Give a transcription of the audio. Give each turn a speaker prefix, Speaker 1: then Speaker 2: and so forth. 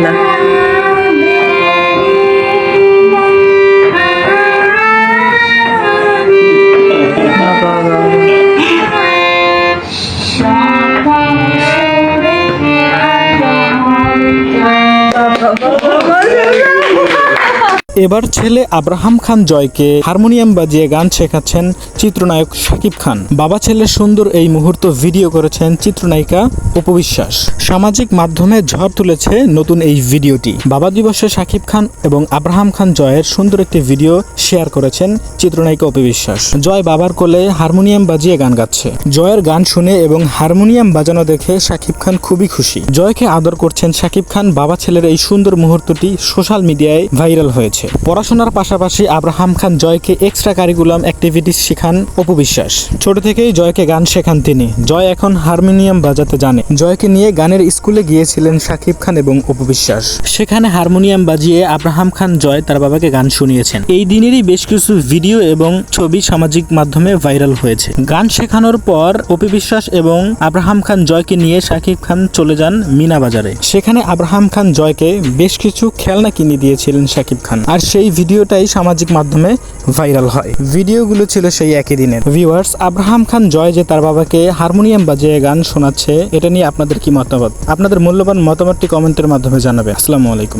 Speaker 1: na. এবার ছেলে Abraham খান জয়কে হারমোনিয়াম বাজিয়ে গান শেখাচ্ছেন চিত্রনায়ক শাকিব খান। বাবা ছেলের সুন্দর এই মুহূর্ত ভিডিও করেছেন চিত্রনায়িকা উপবিশ্বাস সামাজিক মাধ্যমে ঝড় তুলেছে নতুন এই ভিডিওটি। বাবা দিবসে শাকিব খান এবং আব্রাহাম খান জয়ের সুন্দর একটি ভিডিও শেয়ার করেছেন চিত্রনায়িকা উপবিশ্বাস জয় বাবার কোলে হারমোনিয়াম বাজিয়ে গান গাচ্ছে। জয়ের গান শুনে এবং হারমোনিয়াম বাজানো দেখে শাকিব খান খুবই খুশি। জয়কে আদর করছেন শাকিব খান বাবা ছেলের এই সুন্দর মুহূর্তটি সোশ্যাল মিডিয়ায় ভাইরাল হয়েছে। পড়াশোনার পাশাপাশি আব্রাহাম খান জয়কে এক্সট্রা কারিকুলাম অ্যাক্টিভিটিস শেখান অপবিশ্বাস ছোট থেকেই জয়কে গান শেখান তিনি। জয় এখন হারমোনিয়াম বাজাতে জানে। জয়কে নিয়ে গানের স্কুলে গিয়েছিলেন শাকিব খান এবং অপবিশ্বাস সেখানে হারমোনিয়াম বাজিয়ে আব্রাহাম খান জয় তার বাবাকে গান শুনিয়েছেন। এই দিনেরই বেশ কিছু ভিডিও এবং ছবি সামাজিক মাধ্যমে ভাইরাল হয়েছে। গান শেখানোর পর অপি বিশ্বাস এবং আব্রাহাম খান জয়কে নিয়ে শাকিব খান চলে যান মিনা বাজারে। সেখানে আব্রাহাম খান জয়কে বেশ কিছু খেলনা কিনে দিয়েছিলেন শাকিব খান। আর সেই ভিডিওটাই সামাজিক মাধ্যমে ভাইরাল হয়। ভিডিওগুলো ছিল সেই একই দিনের। ভিউয়ার্স আব্রাহাম খান জয় যে তার বাবাকে হারমোনিয়াম বাজিয়ে গান শোনাচ্ছে, এটা নিয়ে আপনাদের কি মতামত? আপনাদের মূল্যবান মতামতটি কমেন্টের মাধ্যমে জানাবে। আসসালামু আলাইকুম।